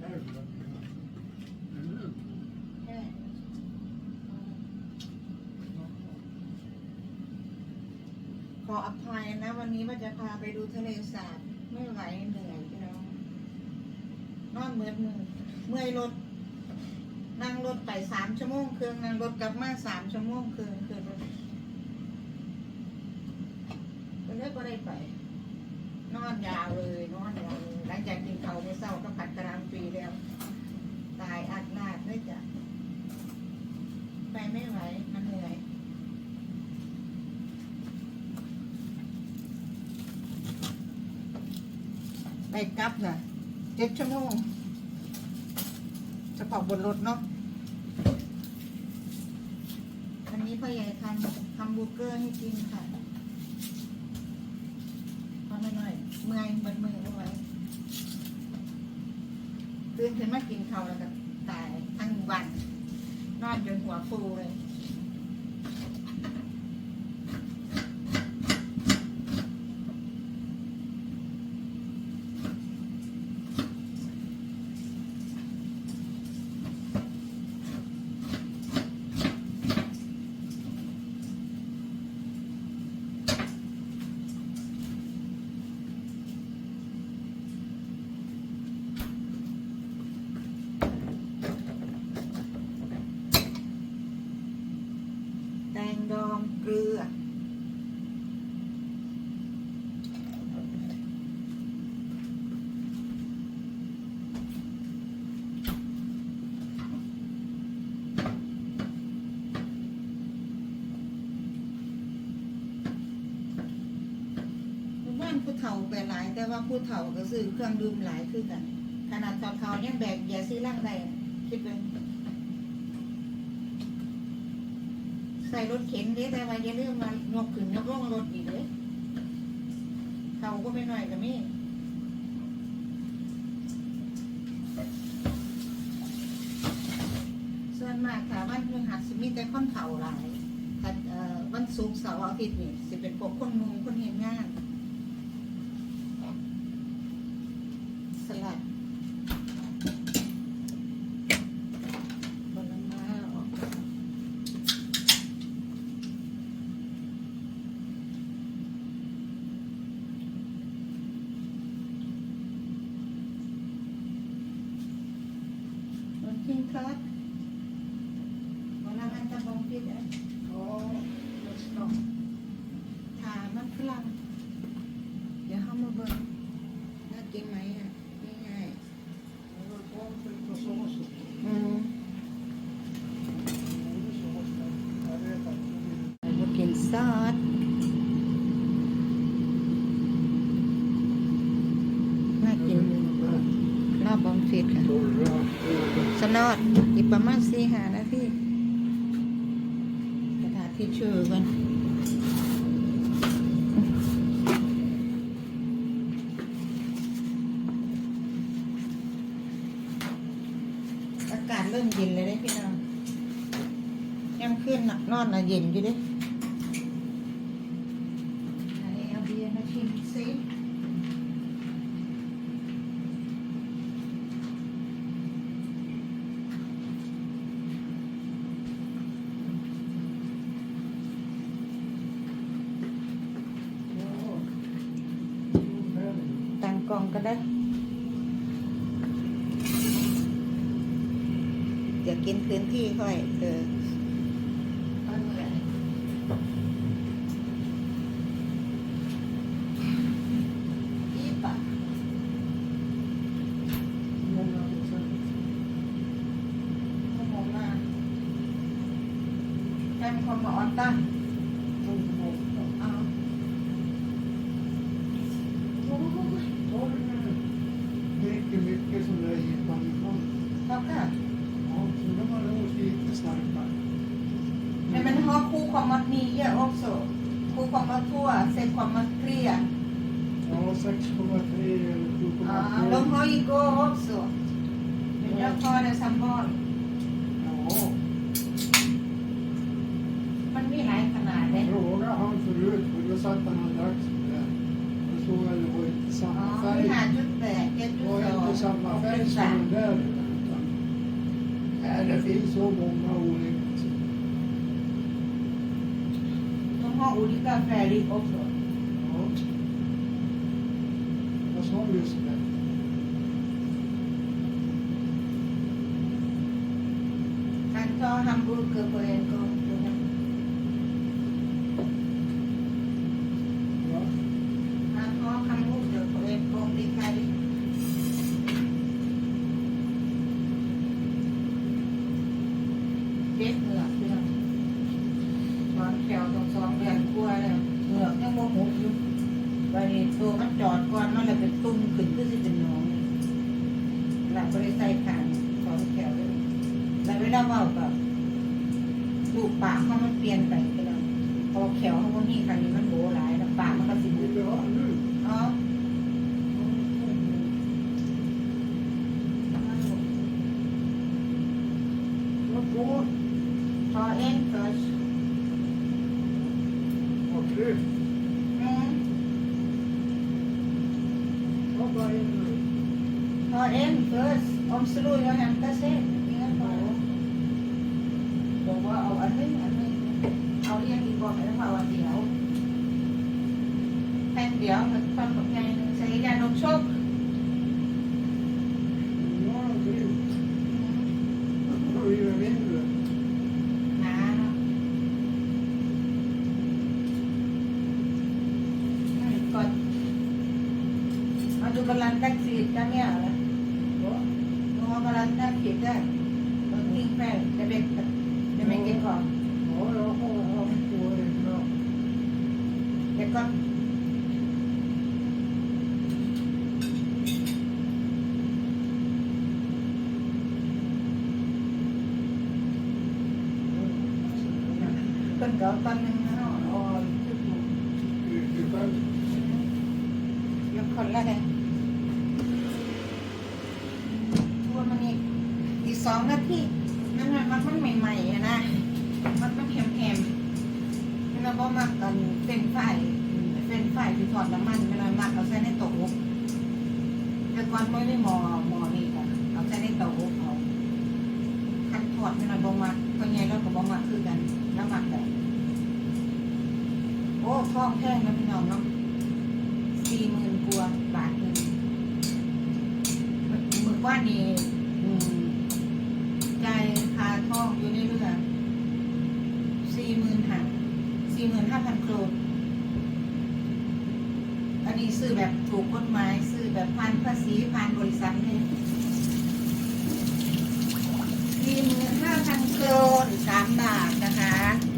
ขออภัยนะ วันนี้ว่าจะพาไปดูทะเลสาบไม่ไหวเหนื่อยพี่น้องนอนเหมือนมือเมื่อยรถนั่งรถไปสามชั่วโมงครึ่งนั่งรถกลับมาสามชั่วโมงครึ่งคือรถก็เลยก็ได้ไป นอนยาวเลยนอนยาวเลยหลังจากกินเข้าไม่เศร้าก็ผัดกระหลำปีแล้ว ตายอัดลาดเลยจ้ะไปไม่ไหวมันเหนื่อยไปกลับน่ะเจ็ดชั่วโมงเฉพาะบนรถเนาะวันนี้พ่อใหญ่ทำทำบูเกอร์ให้กินค่ะพอไม่หน่อย เมื่อยเบิดมือเอาไว้ตื่นขึ้นมากินข้าวแล้วก็ตายทั้งวัน นอนจนหัวฟูเลย แตงดองเก ลือ บ้านผู้เฒ่าไปหลาย แต่ว่าผู้เฒ่าก็ซื้อเครื่องดื่มหลายคือกัน ขนาดตอนเขายังแบกเบียร์ซื้อร่างใดคิดเป็น ใส่รถเข็นเด้แต่ว่าอย่าลืมมายกขึ้นยกลงรถอีกเลยเขาก็ไม่หน่อยกับมี่ส่วนมากค่ะวันพฤหัสสิมีแต่คนเฒ่าหลายวันศุกร์เสาร์อาทิตย์นี่สิเป็นพวกคนมุงคนเห็นงาน สลัดผลไม้ออกบนทิ้งครับวันนั้นอันจะบองพิษอะโอ้รสตองถามันฝรั่งเดี๋ยวเข้ามาเบิ่งน่ากินไหมอะง่ายๆอืมมากินซอสน่ากินรอบบองฟิตค่ะ สนอดอีกประมาณสี่หานาทีกระดาษทิชชู่กันอากาศเริ่มเย็นเลยเด้พี่น้อง ขึ้นน่ะนอนนะเย็นอยู่เด้ไหนเอาเบียร์มาชิมสิโอ้ตั้งกล้องก็ได้ อย่ากินพื้นที่ค่อย เออเอาเหนื่อยยี่ปะชั่วโมงหน้า แค่มีคนมาออนตั้งเอาโอ้ย Mycket, mycket som det är hemifrån. เขาค่ะ Ja, så de har åkt lite starkare. Nej men har ko kommat nio också? Ko kommat två, sen kommat tre. Ja, 6,3 eller 7,2. Ja, de har ju gå också. Men jag tar det som barn. Ja, มันมีหลายขนาดเลย fråga han förut, för då satt han och drack sådär. Då såg jag att det var inte อ๋อ samma มี färg. หาจุดแปดเจ็ด Det จุด var สอง inte samma färg som den där. utan Här det finns så många olika. ต้องห้อง อุลิกาแฟริโอโซ Ja. Jag sa just det. การทอฮัมบูร์เกอร์เบรนก็ดูนะ Ja. การทอฮัมบูร์เกอร์เบรนก็ดีคาริเจ็บเหงือกเพื่อนตอนแถวตรงสองเดือนกลัวแล้วเหงือกยังโมโหอยู่ไปตัวมันจอดก่อนมันเลยเป็นตุ้มขึ้นก็จะเป็นหน้องนี่หลัง บริใส่ขางสองแถวเลยแล้วเวลาเมากับลูกปากเขามันเปลี่ยนไปไปแล้วพอแขวเขาก็มีครั้งนี้มันโบหลายแล้วปากมันก็สิบุ Vill du ha nu? อ๋อ Vad på? พอเอ็นเกิด Vad tryggt. อืม Ta bara in nu. พอเอ็นเกิดอมสลุยแล้วแฮมก็เซ็ตนี่ก็พอบอกว่าเอาอันนี้อันนี้เอาเรียกดีกว่าไม่ต้องเอาอันเดียวแผ่นเดียวมันฟังกับไงใส่ ยานมชก Ja, grymt. Då blir det mindre. นะเนาะอืมกดมาดูกำลังแท็กซี่จ้าเนี่ยเหรอ Va? น้องกำลังแท็กซี่ได้รถทิ้งแฟนจะเป็นจะไม่เก็บของ Ja, jag har haft på det bra. เดี๋ยวก่อน คนเก่าตอนหนึงเนาะอ๋อจุดหมู่ Du själv? ยกคนละเลยทวนมันอีกอีกสองนาทีนั่นมันมันใหม่ๆอะนะ มันมันแข็มๆเราบ่มักกันเป็นไฟเป็นไฟที่ถอดน้ำมันเวลามักเอาใส่ในโต๊ะแต่ก่อนไม่ได้หมอหมอนี่ค่ะเอาใส่ในโต๊ะเอาคันถอดไม่นอยบ่มักเพราะไงเราก็บ่มักคือกันแล้วมักแบบ อ้ท้องแพงนะพี่น้องเนาะสี่หมื่นกว่าบาทหนึ่งมือว่านี่อืมจ่ายค่าท่องอยู่ในเรือสี่หมื่นห้าสี่หมื่นห้าพันโครนอันนี้ซื้อแบบถูกกฎหมายซื้อแบบผ่านภาษีผ่านบริษัทเลยสี่หมื่นห้าพันโครนสามบาทนะคะ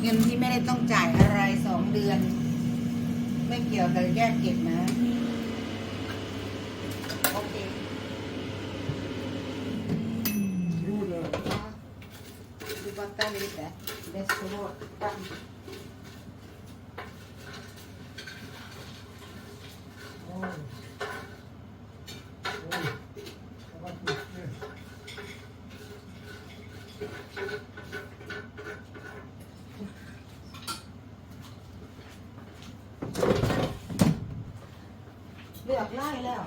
เงินที่ไม่ได้ต้องจ่ายอะไรสองเดือน ไม่เกี่ยวกับแยกเก็บนะ โอเค Jo, det. ดูบัตตาลีแต่เดสโรดตั้ง Oj. Oj. Det var mycket. เลือกไล่แล้ว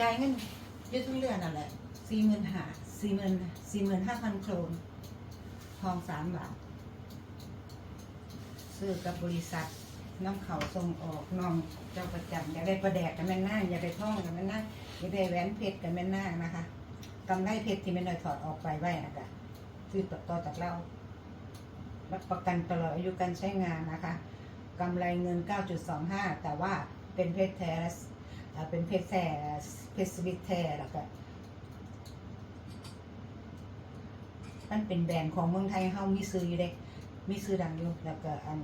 จ่ายเงินยืดทั้งเรือนนั่นแหละสี่หมื่นห้าสี่หมื่นสี่หมื่นห้าพันโครนทองสามบาทซื้อกับบริษัทน้ำเขาส่งออกน้องเจ้าประจำอยากได้ประแดกกันแม่นหน้าอยากได้ท่องกันแม่นหน้าอยากได้แหวนเพชรกันแม่นหน้านะคะกำไรเพชรที่ไม่ได้ถอดออกไปไว้นะคะซื้อต่อจากเรารับประกันตลอดอายุการใช้งานนะคะกำไรเงิน 9.25 แต่ว่าเป็นเพชรแท้ เอ่อเป็นเพชรแท้เพชรสวิตแท้แล้วก็มันเป็นแบรนด์ของเมืองไทยเฮามีซื้ออยู่เด้มีซื้อดังอยู่แล้วก็อัน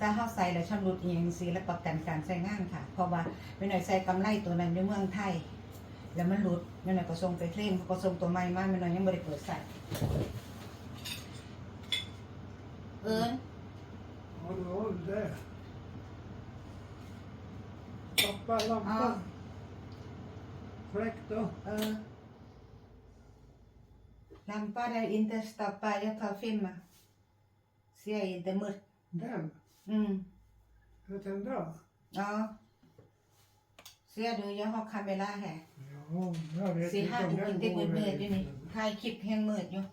ถ้าเฮาใส่แล้วชำรุดอีหยังสิแล้วประกันการใช้งานค่ะ เพราะว่าไม่หน่อยใส่กำไรตัวนั้นอยู่เมืองไทย แล้วมันหลุดไม่หน่อยก็ส่งไปเคลมเขาก็ส่งตัวใหม่มาไม่หน่อยยังบ่ได้เปิดใส่เอิ้น Ja, du har det där. Tappa lampan. Fräckt då. เออ Lampada inte stoppa jag tar filma ser inte mörkt Den. mm Är den bra? ja เสื้อดูยี่ห้อคาเมล่าแฮะ Ja, jag vet สี่ inte ห้า om ทุกคน den ที่มื går ดมืดอยู่นี่ eller- ถ่ายคลิปแห้งมืดอยู่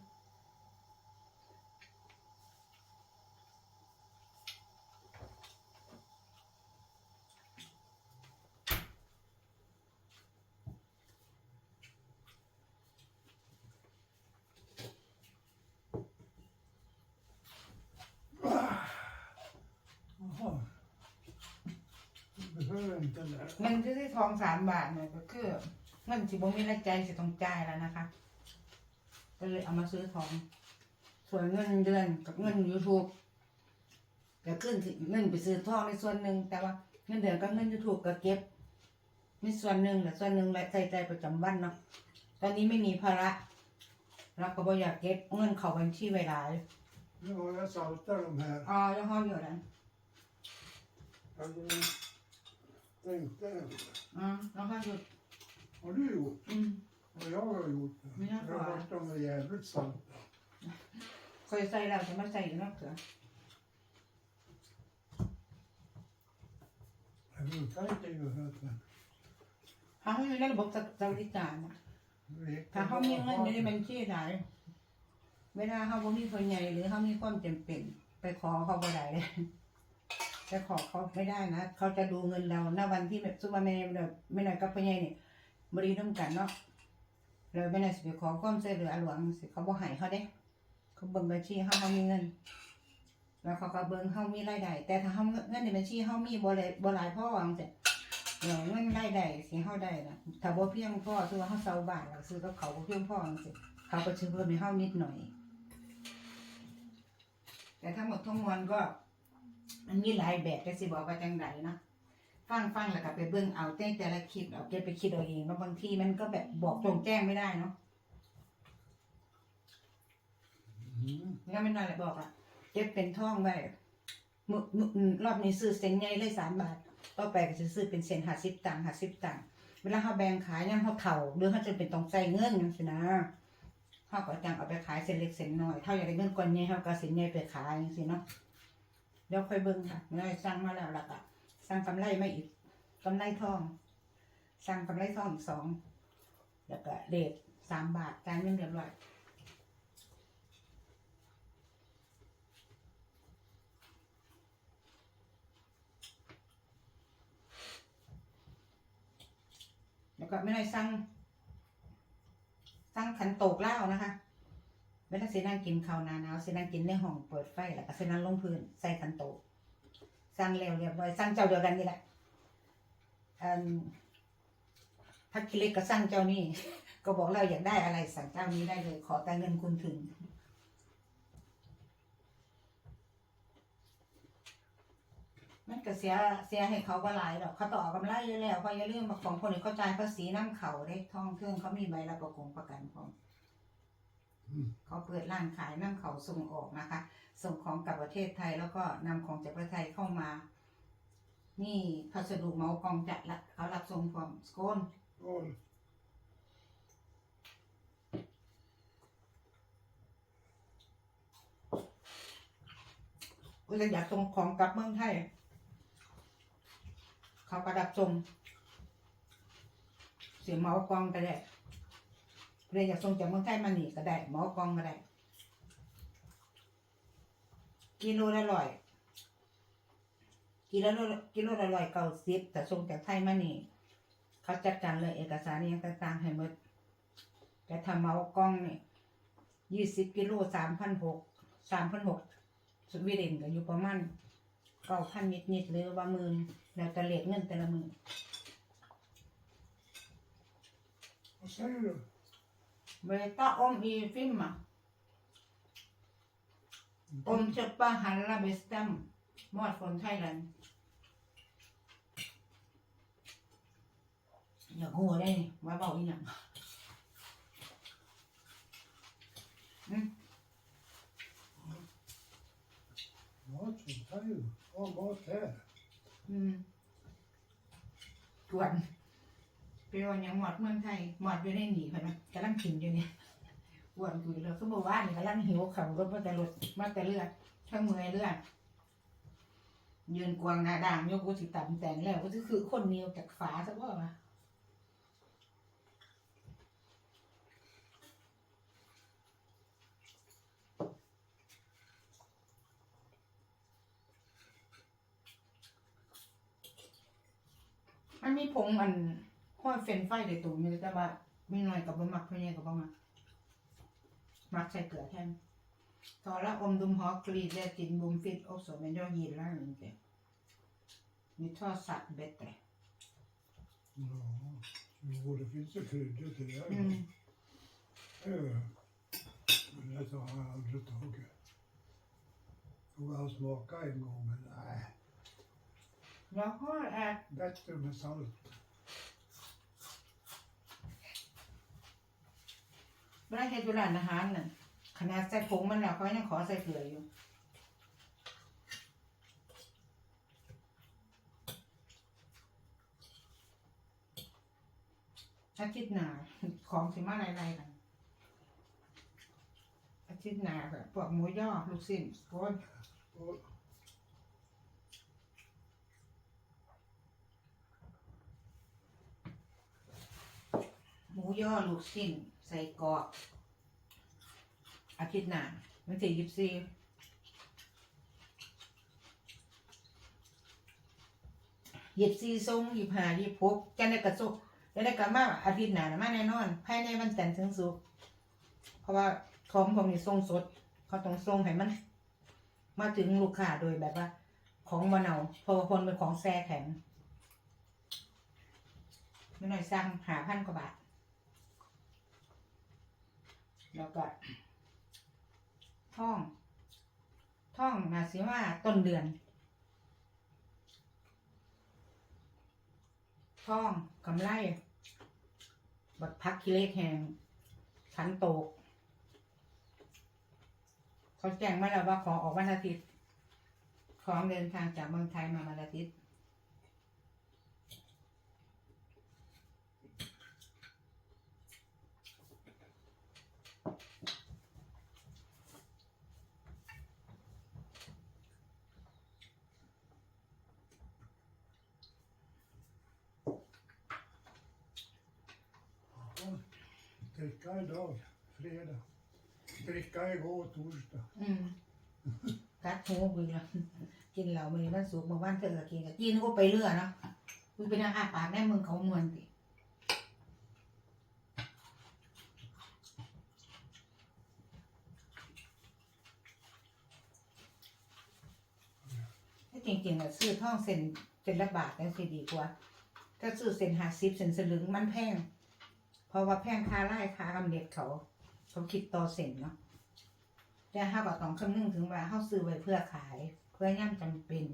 Jaha. Du behöver inte det. เงินที่ที่ทองสามบาทเนี่ยก็คือเงินสิบ่มีรายจ่ายสิต้องจ่ายแล้วนะคะ ก็เลยเอามาซื้อทอง ส่วนเงินเดือนกับเงิน YouTube ก็ขึ้นสิเงินไปซื้อทองในส่วนหนึ่งแต่ว่าเงินเดือนกับเงิน YouTube ก็เก็บมีส่วนหนึ่งแต่ส่วนหนึ่งรายจ่ายประจำวันเนาะตอนนี้ไม่มีภาระเราก็บ่อยากเก็บเงินเข้าบัญชีไว้หลาย Nu har jag saltat de här. อ๋อแล้วห้องอยู่นั้น Jag tänkte, อ๋อแล้วห้องอยู่ har du gjort? อืม Och jag har gjort det. Men jag Jag har har- varit de är jävligt salta. เคยใส่แล้วจะมาใส่อีกเนะเถอะ Jag brukar inte göra det. เขาไม่ได้ระบบสวัดการถ้า du เขา vad มี jag เงินอยู่ในบัญชีไหนเวลาเขาบ่มีคนใหญ่หรือเขามีความจำเป็น ไปขอเขาบ่ได้เลย ไปขอเขาไม่ได้นะเขาจะดูเงินเราณวันที่แบบซุปเปอร์แมนแบบไม่น้อยกับพ่อใหญ่นี่บริน้ำกันเนาะเราไม่ได้สิไปขอความช่วยเหลือหลวงสิเขาบ่ให้เขาเด้เขาเบิ่งบัญชีเขาเขามีเงิน แล้วเขาก็เบิ่งเขามีรายได้แต่ถ้าเขาเงินในบัญชีเขามีบ่หลยบ่หลายพอว่าจังซี่เดี๋ยวเงินรายได้สิเขาได้นะถ้าบ่เพียงพ่อคือว่าเขาเซาบานแล้วซื้อกับเขาบ่เพียงพ่อจังซี่เขาก็ซื้อเพิ่มให้เฮานิดหน่อย แต่ทั้งหมดทั้งมวลก็ มันมีหลายแบบจะสิบอกว่าจังไดเนาะฟังฟังแล้วก็ไปเบิ่งเอาแต่แต่ละคลิปเอาเก็บไปคิดเอาเองว่าบางทีมันก็แบบบอกตรงแจ้งไม่ได้เนาะ Mm. งั้นไม่นานเลยบอกอะเก็บเป็นท่องไว้มึมึอืมรอบนี้ซื้อเส้นใหญ่เลยสามบาทต่อไปก็จะซื้อเป็นเส้นห้าสิบตังค์ห้าสิบตังค์เวลาเขาแบ่งขายเนี่ยเขาเข่าหรือเขาจะเป็นต้องใส่เงินนั่นสินะเขาก็จังเอาไปขายเส้นเล็กเส้นน้อยเท่าอย่ากได้เงินก้อนใหญ่เขาก็เส้นใหญ่ไปขายอย่างสิเนาะ เดี๋ยวค่อยเบิ่งค่ะไม่ได้สั่งมาแล้วล่ะก็สั่งกำไรมาอีกกำไรทอง สั่งกำไรทองอีกสองแล้วก็เดทสามบาทจายเงินเรียบร้อยแล้วก็ไม่ได้สั่ง สั่งขันโตกเหล้านะคะ ไม่ได้เสนั่งกินข้าวหนาหนาวเสนั่งกินในห้องเปิดไฟแล้วก็เสนั่งลงพื้นใส่ขันโตกสั่งเร็วเรียบร้อยสั่งเจ้าเดียวกันนี่แหละอันพักคิเล็กก็สั่งเจ้านี่ ก็บอกเราอยากได้อะไรสั่งเจ้านี้ได้เลย ขอแต่เงินคุณถึงมันก็เสียเสียให้เขาก็หลายดอกเขาต่อกำไรอยู่แล้วเพราะอย่าลืมว่าของคนนี้เขาจ่ายภาษีน้ำเขาได้ท่องเครื่องเขามีใบรับประกงประกันของ เขาเปิดร้านขายน้ำเขาส่งออกนะคะ ส่งของกลับประเทศไทยแล้วก็นำของจากประเทศไทยเข้ามา นี่พัสดุเมากองจัดละเขารับส่งพร้อมสโกน Skål. เวลาอยากส่งของกลับเมืองไทยเขาประดับส่งเสียเมากองก็ได้เเรียนอยากส่งจากเมืองไทยมานี่ก็ได้ หมากองก็ได้ กิโลละร้อย กิโลละกิโลละร้อยเก้าสิบแต่ส่งจากไทยมานี่ เขาจัดการเลยเอกสารอหยังต่างๆให้หมดแต่ทำเหมากองนี่ยี่สิบกิโลสามพันหกสามพันหกสวีเดนก็อยู่ประมาณเก้าพันนิดๆหรือว่าหมื่นแล้วแต่เลขเงินแต่ละมือ Vad säger du? เวตาอมอีฟิมอะอมจะปะฮันลาเบสตัมมอดคนไทยแลนด์อยากหัวได้นี่มาเบาอีหยังอืม Mat sånt här ju. Ja, mat här. อืมกวน ไปวันยังหมอดเมืองไทยหมอดอยู่ในหนีพะนะกำลังกินอยู่เนี่ยกวนอยู่แล้วก็บอกว่านี่กำลังหิวเขารถมาแต่รถมาแต่เลือดทั้งมือเลือดยืนกวางหน้าด่างโยกกูสิต่ำแต่งแล้วก็จะคือคนเนียวจากฝาซะว่าวะมันมีผงอัน ห้อยเฟนไฟได้ตัวมีแต่ว่ามีน่อยกับบะหมักเพื่อนใหกับบ่มักมักใส่เกลือแทนต่อละอมดุมหอกรีดและกินบุมฟิตอบสมเป็นยอดยีนแล้วนี่แต่มีทอดสัตว์เบ็ดแต่ Ja, jo, det finns ju kryddor till det. Mm. Eh, Men det tar jag aldrig tag i. Tog han smaka en gång, men nej. Jag har ä- Bättre. เวลาเฮ็ดอยู่ร้านอาหารน่ะขนาดใส่ผงมันแล้วเขายังขอใส่เกลืออยู่อาทิตย์หนาของสิมาไล่ๆกันอาทิตย์หนาแบบพวกหมูย่อลูกชิ้นโอ้ย Och หมูย่อลูกชิ้น ใส่กอกอาทิตย์หน้าวันที่ยี่สิบสี่ยี่สิบสี่ทรงยี่สิบห้ายี่สิบหกจะได้กระสุกจะได้กลับมาอาทิตย์หน้ามาแน่นอน ภายในวันจันทร์ถึงศุกร์เพราะว่าของผมนี่ทรงสด เขาต้องทรงให้มัน มาถึงลูกค้าโดยแบบว่า ของมะนาวเพราะว่าคนเป็นของแซ่แข็งไม่หน่อยสั่งหาพันกว่าบาท แล้วก็ท่อง ท่องมาสิว่าต้นเดือน ท่องกำไรบัดพักกิเลสแหงขันโตกเขาแจ้งมาแล้วว่าขอออกวันอาทิตย์ ของเดินทางจากเมืองไทยมาวันอาทิตย์ ja, dricka idag, fredag. Dricka igår, torsdag. อืมกัดหูกูแล้วกินเหล้ามันมันสุกเมื่อวันเธอก็กินกับกินก็ไปเรื่อยเนาะกูเป็นอาหาปากแน่มึงเขามวนติถ้าจริงๆอะซื้อท่องเส้นเส้นละบาทยังสิดีกว่า ถ้าซื้อเส้นหาสิบเส้นสลึงมันแพง เพราะว่าแพงค่าไล่ค่ากำเนิดเขาเขาคิดต่อเส้นเนาะแต่ถ้าก็ต้องคำนึงถึงว่าเฮาซื้อไว้เพื่อขาย เพื่อย่ำจำเป็น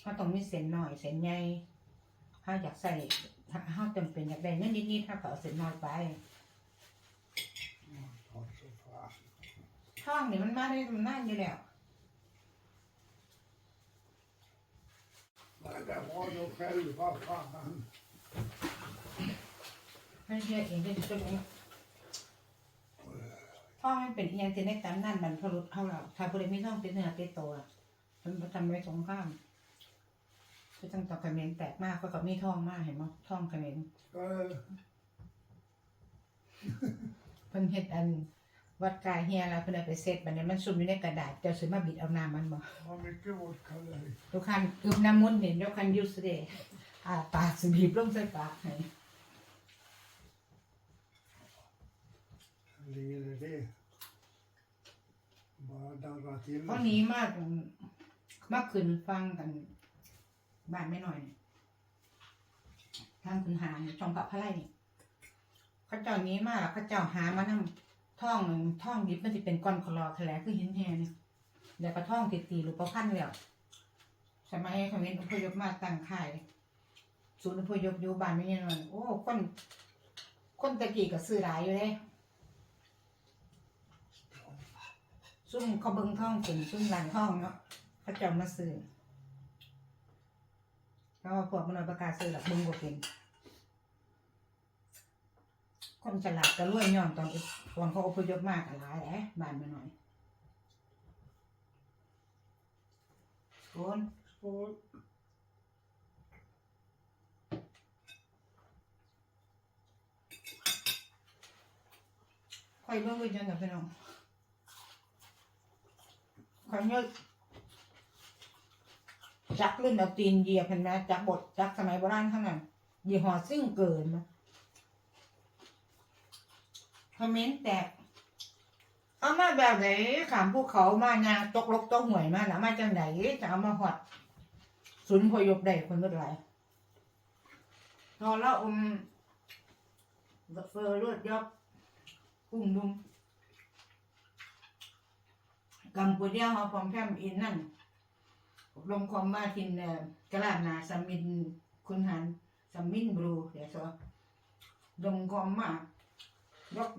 เฮาต้องมีเส้นน้อยเส้นใหญ่เฮาอยากใส่ถ้าเฮาจำเป็นอยากได้เงินนิดๆถ้าเอาเส้นน้อยไป Ja, tar så fan. ท่องนี่มันมาได้มันนานอยู่แล้ว Men det var nog själva fan. ให้เชื่อเองที่จะรู้ท่องมันเป็นอีหยังที่ในตามนั่นบรรพบุรุษเฮาเราถ้าบ่ได้มีท่องเป็นเนื้อเป็นตัวมันบ่ทำไว้สงครามคือตั้งแต่เขมรแตกมากก็กับมีท่องมากเห็นบ่ท่องเขมร Ska เพิ่นเฮ็ดอันวัดกายเฮียแล้วเพิ่นเอาไปเซ็ตบัดนี้มันซุ่มอยู่ในกระดาษเจ้าสิมาบิดเอาน้ำมันบ่ ha mycket vodka där i. ทุกคันอึบน้ำมุนต์นี่ยกคันยูสเดย์อ่าปากสิบีบลงใส่ปากให้ Ligger det? Bara darrar till. เพราะนี้มากมากขึ้นฟังกันบ้านไม่หน่อยนี่ทางคุณหานี่ช่องพระพระไร่นี่เขาเจ้านี้มากเขาเจ้าหามานำท่องหนึ่งท่องดิบมันสิเป็นก้อนคลอแถลคือหินแฮนี่แล้วก็ท่องติดตีรูปพันธ์แล้วสมัยเขาเห็นอพยพมาตั้งค่ายศูนย์อพยพอยู่บ้านไม่ยังนอนโอ้คนคนตะกี้ก็ซื้อหลายอยู่เลย ซุ่มเขาเบิ่งท่องถึงซุ่มหลานท่องเนาะเขาเจ้ามาซื้อแล้วพวกมันเอาประกาศซื้อหลักบึงบ่เป็นคนฉลาดก็รวยย้อนตอนตอนเขาอพยพมากหลายแหละบ้านไม่น้อยโอนโอ for it. คอยเบิ่งไว้จังกับพี่น้อง คอยนึกจักรุ่นเอาตีนเหยียบเห็นไหมจักบดจักสมัยโบราณเท่านั้นยี่ห้อซิ่งเกินมาคอมเมนต์แตกเอามาแบบไหนขามภูเขามายางตกลกตกห่วยมานะมาจังไหนจะเอามาหอดศูนย์พยพได้คนเมื่อไรนอนแล้วอมเฟอร์รวดยอกกุ้งดุม กัมพูดียาพร้อมแพมอินนั่นลงคอมมาทินกลาบนาสมินคุณหันสมินบลูเดี๋ยวสอลงคอมมายก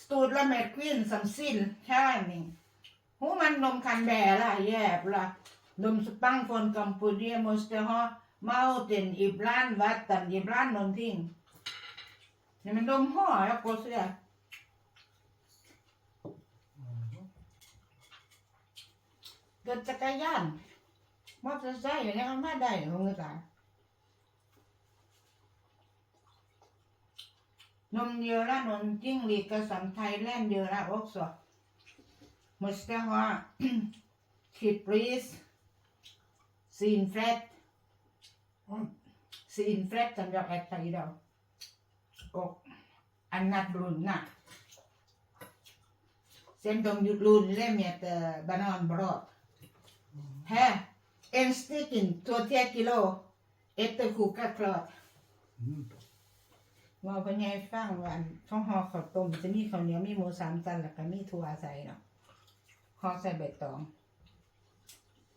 สตูดละแมดกวินสัมซิลแค่นี้หูมันนมคันแบล่ะแยบละนมสปังฟอนกัมพูเดียมอสเตอร์ฮอเมาเต็นอิบล้านวัดตันอิบล้านนนทิงนี่มันดมห่อแล้วก็เสีย กิดจักรยานมอเตอร์ไซค์อย่างนี้ยเอาม่ได้ของกระตานมเดียวละนนจิ้งหรีดกระสังไทยแล่นเดียวละอกสวมุสตาฮาคิดปรีสซีนเฟรดซีนเฟรดสำหรับแอคไทยเราอกอันนัดรุนนะเส้นตรงยุดรุนเล่เมียแต่บานอนบรอด Här, en stycken, två tre kilo. Ett kokat klart. Mm. ว่าพ่อใหญ่ฟังวันข้าวห่อข้าวต้มจะมีข้าวเหนียวมีหมูสามชั้นแล้วก็มีถั่วใส่เนาะห่อใส่ใบตอง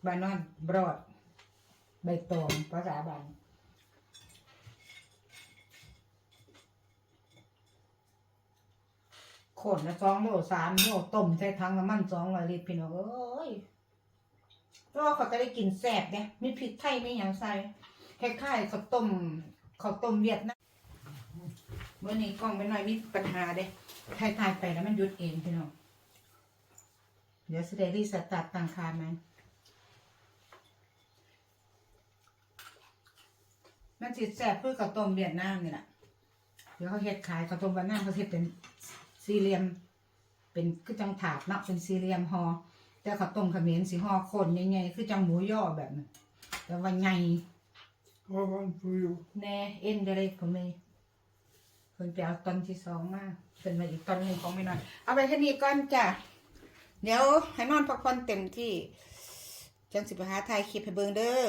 บานอนบรอด ใบตองภาษาบานขนละสองโลสามโลต้มใส่ถังน้ำมันสองร้อยลิตรพี่น้องเอ้ย ก็เขาจะได้กินแซ่บเนี่ยมีพริกไทยไมีอย่างใส่คล้ายๆข้าวต้มข้าวต้มเวียดนามเมื่อนี้กล้องไปหน่อยมีปัญหาเด้ถ่ายถ่ายไปแล้วมันหยุดเองพี่น้องเดี๋ยวสเดรีสตาร์ทตั้งคาไหมมันสิแซ่บเพื่อข้าวต้มเวียดนามนี่แหละเดี๋ยวเขาเฮ็ดขายข้าวต้มเวียดนามเขาเฮ็ดเป็นสี่เหลี่ยม เป็นคือจังถาดเนาะเป็นสี่เหลี่ยมห่อ แต่ข้าวต้มเขมรสิห่อคนใหญ่ๆคือจังหมูย่อแบบนั้นแต่ว่าใหญ่ I want for you. แน่เอ็นเดเรกของเมย์เพิ่นไปเอาตอนที่สองมาเพิ่นมาอีกตอนหนึ่งของไม่น้อย เอาไปแค่นี้ก่อนจ้ะ เดี๋ยวให้นอนพักผ่อนเต็มที่ จังสิไปหาถ่ายคลิปให้เบิ่งเด้อ